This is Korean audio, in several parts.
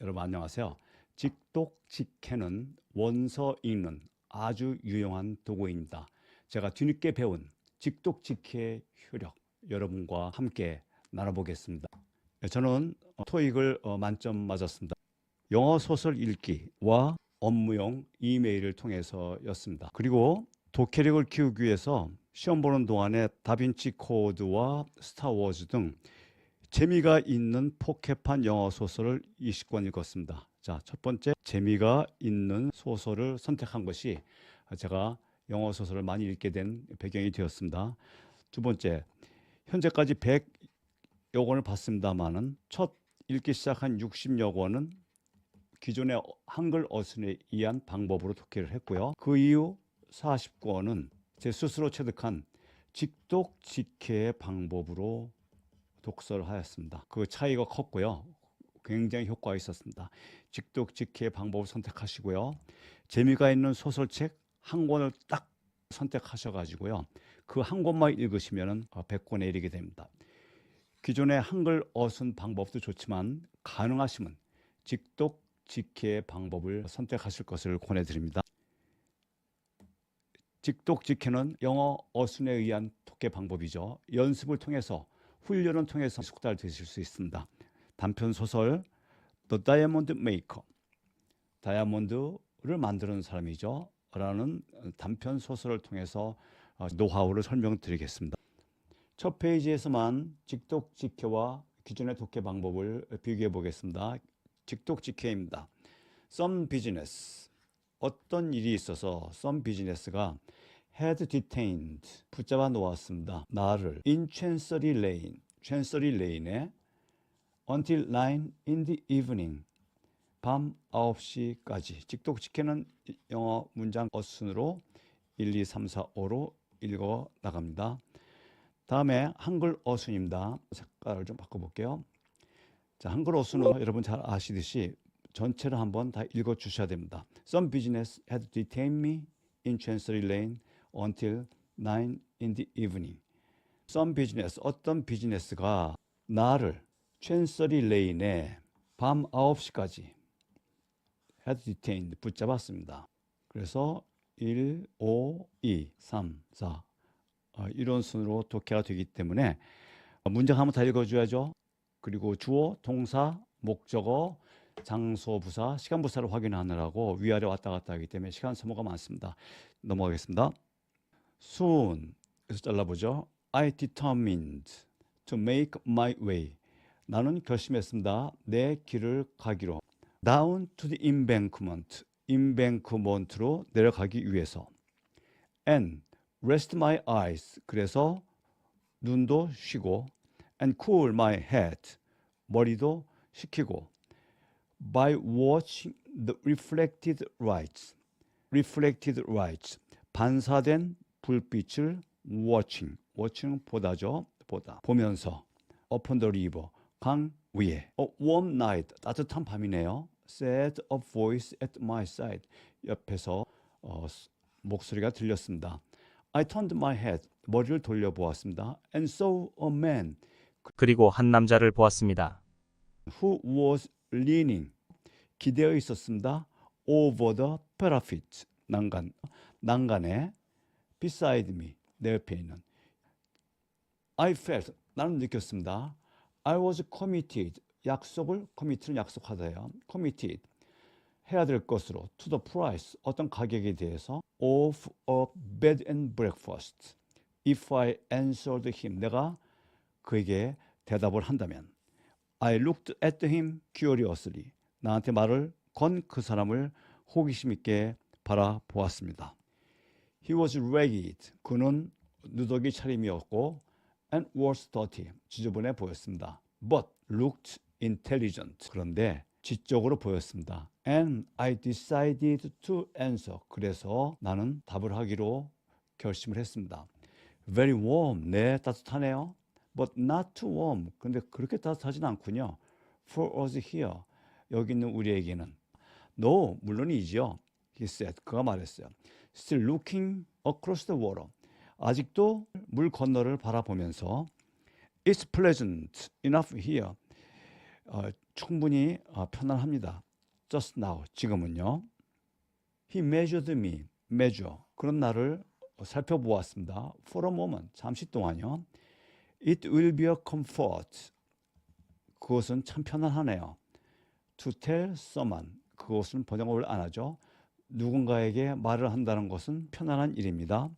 여러분 안녕하세요. 직독 직해는 원서 읽는 아주 유용한 도구입니다. 제가 뒤늦게 배운 직독 직해의 효력 여러분과 함께 나눠보겠습니다. 저는 토익을 어, 만점 맞았습니다. 영어 소설 읽기와 업무용 이메일을 통해서였습니다. 그리고 독해력을 키우기 위해서 시험 보는 동안에 다빈치 코드와 스타워즈 등 재미가 있는 포켓판 영어 소설을 20권 읽었습니다. 자, 첫 번째 재미가 있는 소설을 선택한 것이 제가 영어 소설을 많이 읽게 된 배경이 되었습니다. 두 번째 현재까지 100여 권을 봤습니다만은 첫 읽기 시작한 60여 권은 기존의 한글 어순에 의한 방법으로 독해를 했고요. 그 이후 40권은 제 스스로 체득한 직독 직해의 방법으로 독서를 하였습니다. 그 차이가 컸고요. 굉장히 효과가 있었습니다. 직독직해의 방법을 선택하시고요. 재미가 있는 소설책 한 권을 딱 선택하셔가지고요. 그 한 권만 읽으시면 100권에 이르게 됩니다. 기존의 한글 어순 방법도 좋지만 가능하시면 직독직해의 방법을 선택하실 것을 권해드립니다. 직독직해는 영어 어순에 의한 독해 방법이죠. 연습을 통해서 훈련을 통해서 숙달 되실 수 있습니다. 단편 소설 The Diamond Maker 다이아몬드를 만드는 사람이죠. 라는 단편 소설을 통해서 어, 노하우를 설명드리겠습니다. 첫 페이지에서만 직독직해와 기존의 독해 방법을 비교해 보겠습니다. 직독직해입니다. Some business 어떤 일이 있어서 some business가 had detained 붙잡아 놓았습니다. 나를 in Chancery Lane, Chancery Lane에 until 9 in the evening 밤 9시까지 직독직해는 영어 문장 어순으로 1, 2, 3, 4, 5로 읽어 나갑니다. 다음에 한글 어순입니다. 색깔을 좀 바꿔볼게요. 자, 한글 어순은 여러분 잘 아시듯이 전체를 한번 다 읽어 주셔야 됩니다. Some business had detained me in Chancery Lane until 9 in the evening. Some business, 어떤 비즈니스가 나를 Chancery Lane에 밤 9시까지 had detained, 붙잡았습니다. 그래서 1, 5, 2, 3, 4 어, 이런 순으로 독해가 되기 때문에 문장 한번 다 읽어줘야죠. 그리고 주어, 동사, 목적어, 장소, 부사, 시간 부사를 확인하느라고 위아래 왔다 갔다 하기 때문에 시간 소모가 많습니다. 넘어가겠습니다. Soon 에서 잘라보죠. I determined to make my way. 나는 결심했습니다. 내 길을 가기로. down to the embankment. embankement로 내려가기 위해서. and rest my eyes. 그래서 눈도 쉬고 and cool my head. 머리도 식히고 by watching the reflected lights. reflected lights. 반사된 불빛을 watching. watching 보다죠. 보다. 보면서 upon the river. 강 위에. A warm night. 따뜻한 밤이네요. said a voice at my side. 옆에서 어, 목소리가 들렸습니다. I turned my head. 머리를 돌려보았습니다. And saw a man 그리고 한 남자를 보았습니다. who was leaning. 기대어 있었습니다. over the parapet. 난간. 난간에 beside me. 내 옆에 있는. I felt. 나는 느꼈습니다. I was committed. 약속을 commit는 약속하다요. committed. 해야 될 것으로 to the price 어떤 가격에 대해서 of a bed and breakfast if I answered him 내가 그에게 대답을 한다면 I looked at him curiously 나한테 말을 건 그 사람을 호기심 있게 바라보았습니다. He was ragged 그는 누더기 차림이었고 and was dirty 지저분해 보였습니다. But looked intelligent 그런데 지적으로 보였습니다. And I decided to answer. 그래서 나는 답을 하기로 결심을 했습니다. Very warm. 네, 따뜻하네요. But not too warm. 근데 그렇게 따뜻하진 않군요. For us here. 여기 있는 우리에게는. No, 물론이지요. He said. 그가 말했어요. Still looking across the water. 아직도 물 건너를 바라보면서 It's pleasant enough here. 어, 충분히 어, 편안합니다. Just now 지금은요. He measured me. measure 그런 나를 살펴보았습니다. For a moment 잠시 동안요. It will be a comfort. 그것은 참 편안하네요. To tell someone 그것은 번역을 안 하죠. 누군가에게 말을 한다는 것은 편안한 일입니다.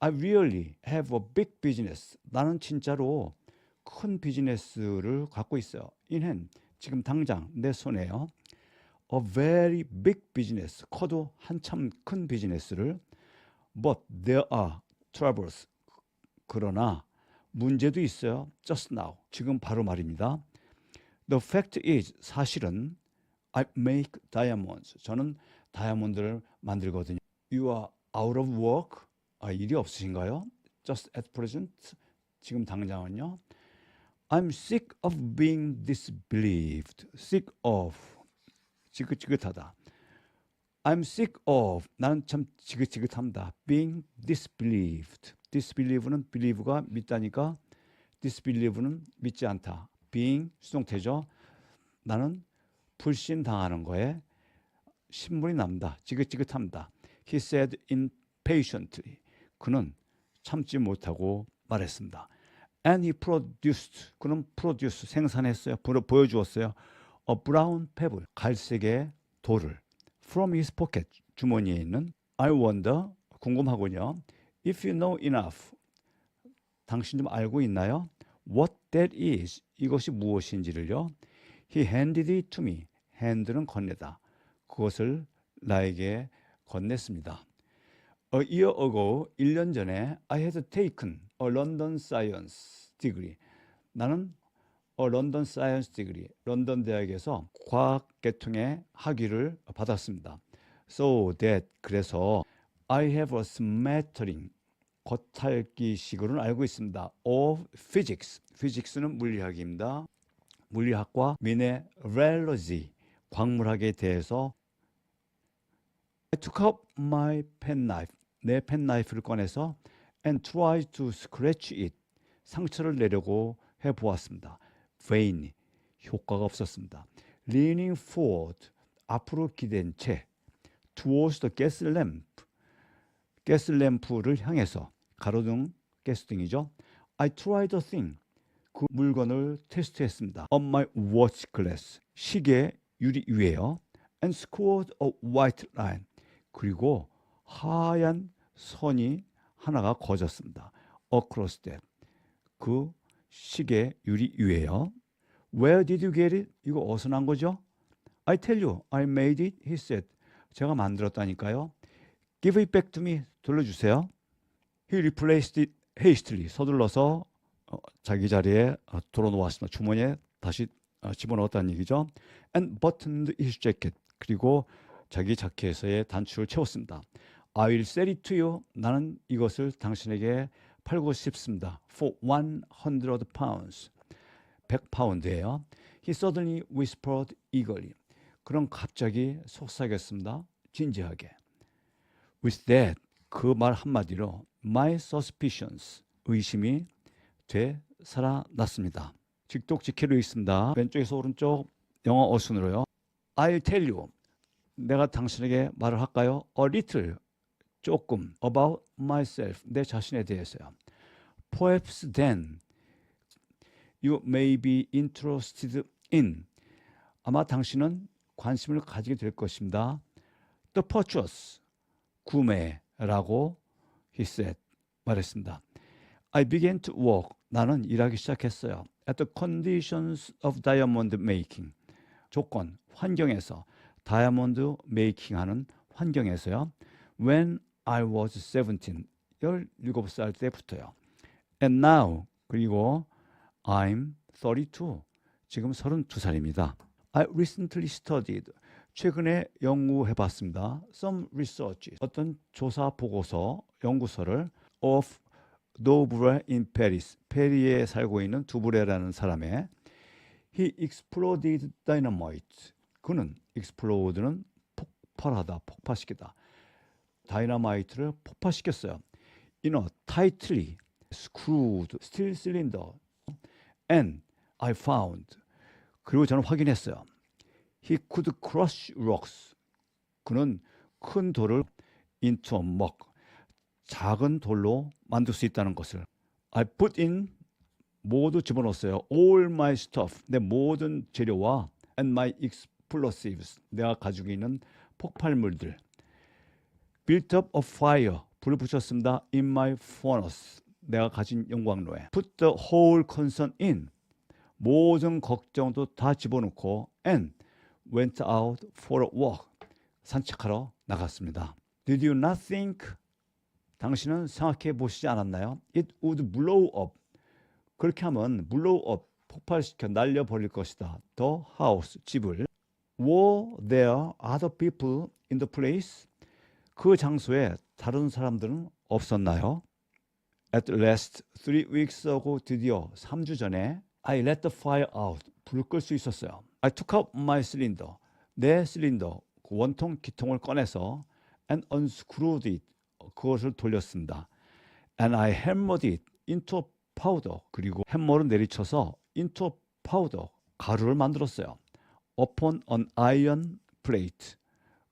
I really have a big business. 나는 진짜로 큰 비즈니스를 갖고 있어요. in hand. 지금 당장 내 손에요. A very big business. 커도 한참 큰 비즈니스를. But there are troubles. 그러나 문제도 있어요. Just now. 지금 바로 말입니다. The fact is 사실은 I make diamonds. 저는 다이아몬드를 만들거든요. You are out of work. 아, 일이 없으신가요? Just at present. 지금 당장은요. I'm sick of being disbelieved. Sick of. 지긋지긋하다. I'm sick of. 나는 참 지긋지긋합니다. Being disbelieved. disbelieve는 believe가 믿다니까 disbelieve는 믿지 않다. being 수동태죠. 나는 불신당하는 거에 신물이 납니다. 지긋지긋합니다. He said impatiently. 그는 참지 못하고 말했습니다. And he produced. 그는 produce 생산했어요. 보여, 보여주었어요. A brown pebble. 갈색의 돌을 from his pocket 주머니에 있는 I wonder 궁금하군요. If you know enough. 당신 좀 알고 있나요? What that is. 이것이 무엇인지를요. He handed it to me. hand는 건네다. 그것을 나에게 건넸습니다. A year ago, 1년 전에 I had taken a London Science degree. 나는 a London Science degree, 런던 대학에서 과학 계통의 학위를 받았습니다. So that 그래서 I have a smattering 겉핥기식으로는 알고 있습니다. of physics. physics는 물리학입니다. 물리학과 mineralogy 광물학에 대해서 I took up my penknife. 내 펜나이프를 꺼내서 and tried to scratch it. 상처를 내려고 해 보았습니다. vain. 효과가 없었습니다. leaning forward. 앞으로 기댄 채 towards the gas lamp. 가스 램프를 향해서 가로등 가스등이죠. I tried a thing. 그 물건을 테스트했습니다. On my watch glass. 시계 유리 위에요. And scored a white line. 그리고 하얀 선이 하나가 거졌습니다. Across that. 그 시계 유리 위에요. Where did you get it? 이거 어디서 난 거죠? I tell you, I made it, he said. 제가 만들었다니까요. Give it back to me. 돌려주세요. He replaced it hastily. 서둘러서 어, 자기 자리에 어, 돌아놓았습니다. 주머니에 다시 어, 집어넣었다는 얘기죠. And buttoned his jacket. 그리고 자기 자켓에서의 단추를 채웠습니다. I will sell it to you. 나는 이것을 당신에게 팔고 싶습니다. For 100 pounds. 100파운드예요. He suddenly whispered eagerly. 그럼 갑자기 속삭였습니다. 진지하게. With that, 그 말 한마디로 my suspicions, 의심이 되살아났습니다. 직독직해로 있습니다. 왼쪽에서 오른쪽 영어 어순으로요. I'll tell you. 내가 당신에게 말을 할까요? A little, 조금 about myself, 내 자신에 대해서요. Perhaps then you may be interested in. 아마 당신은 관심을 가지게 될 것입니다. The purchase, 구매라고 he said, 말했습니다. I began to work. 나는 일하기 시작했어요. At the conditions of diamond making. 조건, 환경에서 다이아몬드 메이킹하는 환경에서요. When I was 17, 17살 때부터요. And now, 그리고 I'm 32, 지금 32살입니다. I recently studied, 최근에 연구해 봤습니다. Some research, 어떤 조사 보고서, 연구서를 of 노브레 in Paris, 페리에 살고 있는 두브레라는 사람의 He exploded dynamite. 그는 explode는 폭발하다, 폭파시키다. 다이너마이트를 폭파시켰어요. A tightly screwed steel cylinder. And I found 그리고 저는 확인했어요. He could crush rocks. 그는 큰 돌을 into a mug, 작은 돌로 만들 수 있다는 것을. I put in 모두 집어넣었어요. All my stuff, 내 모든 재료와 and my explosives, 내가 가지고 있는 폭발물들. Built up a fire, 불을 붙였습니다. In my furnace, 내가 가진 용광로에. Put the whole concern in, 모든 걱정도 다 집어넣고 and went out for a walk, 산책하러 나갔습니다. Did you not think? 당신은 생각해 보시지 않았나요? It would blow up. 그렇게 하면 blow up, 폭발시켜 날려버릴 것이다. The house, 집을. Were there other people in the place? 그 장소에 다른 사람들은 없었나요? At last, three weeks ago, 드디어 3주 전에 I let the fire out. 불을 끌 수 있었어요. I took out my cylinder. 내 실린더, 그 원통 기통을 꺼내서 and unscrewed it. 그것을 돌렸습니다. And I hammered it into powder. 그리고 햄머를 내리쳐서 into powder. 가루를 만들었어요. Upon an iron plate.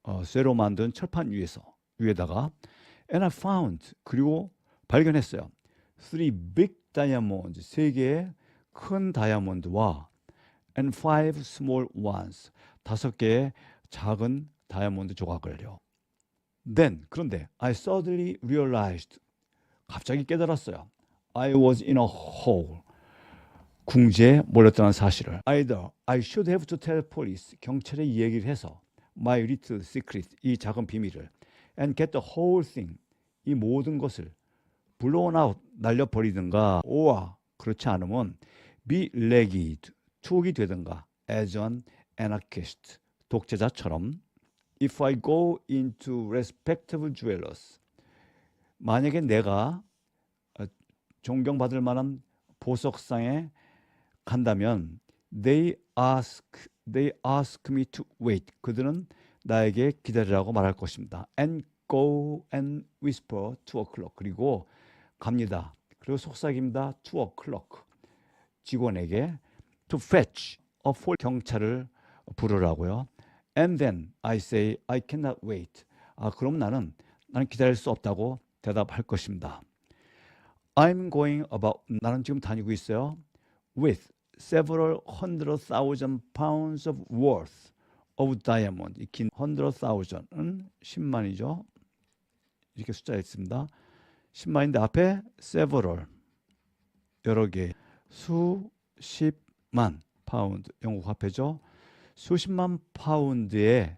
어, 쇠로 만든 철판 위에서 위에다가 and I found 그리고 발견했어요. Three big diamonds 세 개의 큰 다이아몬드와 and five small ones 다섯 개의 작은 다이아몬드 조각을요. Then 그런데 I suddenly realized 갑자기 깨달았어요. I was in a hole. 궁지에 몰렸다는 사실을. Either I should have to tell police 경찰에 이 얘기를 해서 my little secret 이 작은 비밀을 and get the whole thing 이 모든 것을 blown out 날려버리든가 or 그렇지 않으면 be legged 투옥이 되든가 as an anarchist 독재자처럼 if I go into respectable jewelers 만약에 내가 어, 존경받을 만한 보석상에 간다면 they ask they ask me to wait 그들은 나에게 기다리라고 말할 것입니다 and go and whisper to o'clock 그리고 갑니다 그리고 속삭입니다 to o'clock 직원에게 to fetch a for 경찰을 부르라고요 and then I say I cannot wait 아 그럼 나는 나는 기다릴 수 없다고 대답할 것입니다 I'm going about 나는 지금 다니고 있어요 with several hundred thousand pounds of worth of diamond. 이긴 hundred thousand은 10만이죠. 이렇게 숫자 있습니다. 10만인데 앞에 several 여러 개 수십만 파운드 영국 화폐죠. 수십만 파운드의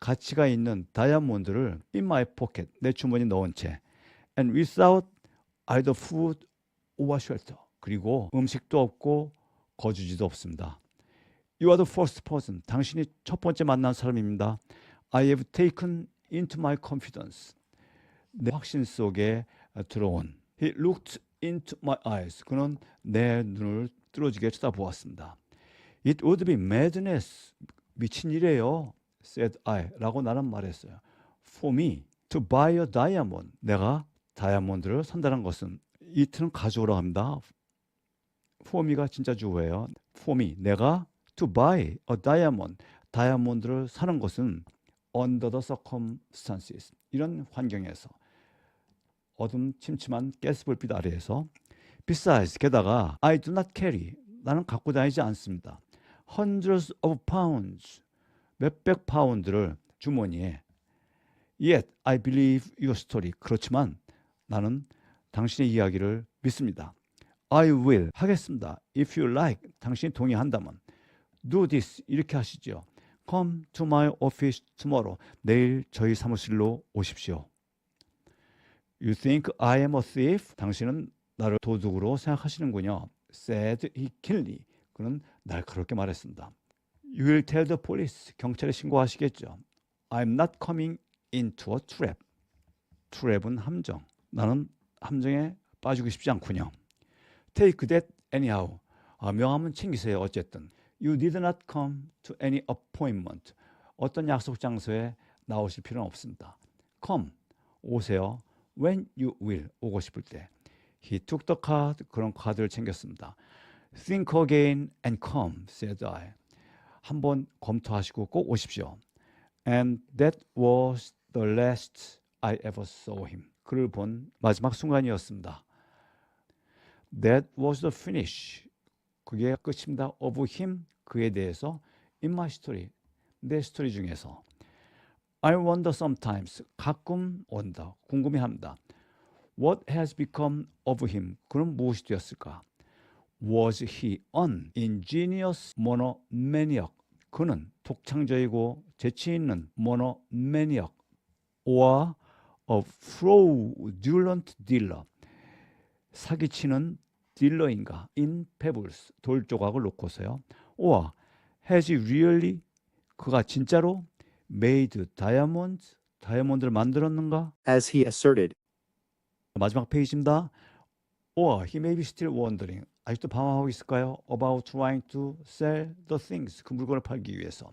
가치가 있는 다이아몬드를 in my pocket 내 주머니에 넣은 채 and without either food or shelter 그리고 음식도 없고 거주지도 없습니다. You are the first person. 당신이 첫 번째 만난 사람입니다. I have taken into my confidence. 내 확신 속에 들어온. He looked into my eyes. 그는 내 눈을 뚫어지게 쳐다보았습니다. It would be madness. 미친 일이에요. said I. 라고 나는 말했어요. For me to buy a diamond. 내가 다이아몬드를 산다는 것은 이트는 가져오라고 합니다. Me가 진짜 주어예요. me. 내가 to buy a diamond. 다이아몬드를 사는 것은 under the circumstances. 이런 환경에서 어둠 침침한 가스불빛 아래에서 besides 게다가 I do not carry 나는 갖고 다니지 않습니다. hundreds of pounds 몇백 파운드를 주머니에 yet I believe your story 그렇지만 나는 당신의 이야기를 믿습니다. I will 하겠습니다. If you like 당신이 동의한다면 do this 이렇게 하시죠. Come to my office tomorrow. 내일 저희 사무실로 오십시오. You think I am a thief? 당신은 나를 도둑으로 생각하시는군요. said he keenly. 그는 날카롭게 말했습니다. You will tell the police. 경찰에 신고하시겠죠. I'm not coming into a trap. 트랩은 함정. 나는 함정에 빠지고 싶지 않군요. Take that anyhow. 아, 명함은 챙기세요. 어쨌든. You did not come to any appointment. 어떤 약속 장소에 나오실 필요는 없습니다. Come. 오세요. When you will. 오고 싶을 때. He took the card. 그런 카드를 챙겼습니다. Think again and come, said I. 한번 검토하시고 꼭 오십시오. And that was the last I ever saw him. 그를 본 마지막 순간이었습니다. That was the finish. 그게 끝입니다. Of him. 그에 대해서 in my story. 내 스토리 중에서 I wonder sometimes. 가끔 온다. 궁금해합니다. What has become of him? 그는 무엇이 되었을까? Was he an ingenious monomaniac? 그는 독창적이고 재치 있는 monomaniac or a fraudulent dealer? 사기치는 딜러인가? in pebbles 돌 조각을 놓고서요. or has he really 그가 진짜로 made diamonds 다이아몬드를 만들었는가? as he asserted, 마지막 페이지입니다. Or he may be still wondering. 아직도 방황하고 있을까요? About trying to sell the things. 그 물건을 팔기 위해서.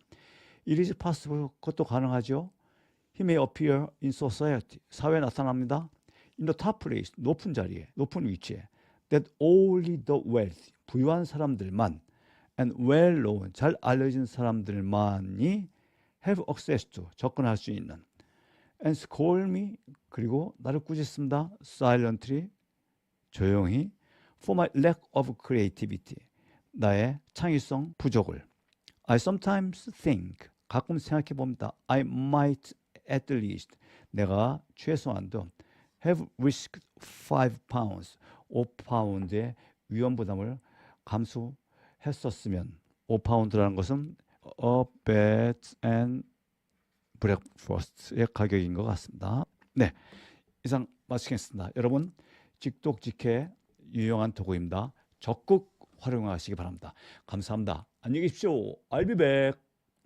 It is possible. 그것도 가능하죠. He may appear in society. 사회에 나타납니다. In the top place. 높은 자리에, 높은 위치에. That only the wealthy. 부유한 사람들만 and well known. 잘 알려진 사람들만이 have access to. 접근할 수 있는. and scold me 그리고 나를 꾸짖습니다. silently 조용히 for my lack of creativity 나의 창의성 부족을 I sometimes think 가끔 생각해 봅니다. I might at least 내가 최소한도 have risked 5 pounds 5파운드의 위험 부담을 감수했었으면 5파운드라는 것은 a bed and 브렉퍼스트의 가격인 것 같습니다. 네, 이상 마치겠습니다. 여러분 직독직해 유용한 도구입니다. 적극 활용하시기 바랍니다. 감사합니다. 안녕히 계십시오. Back.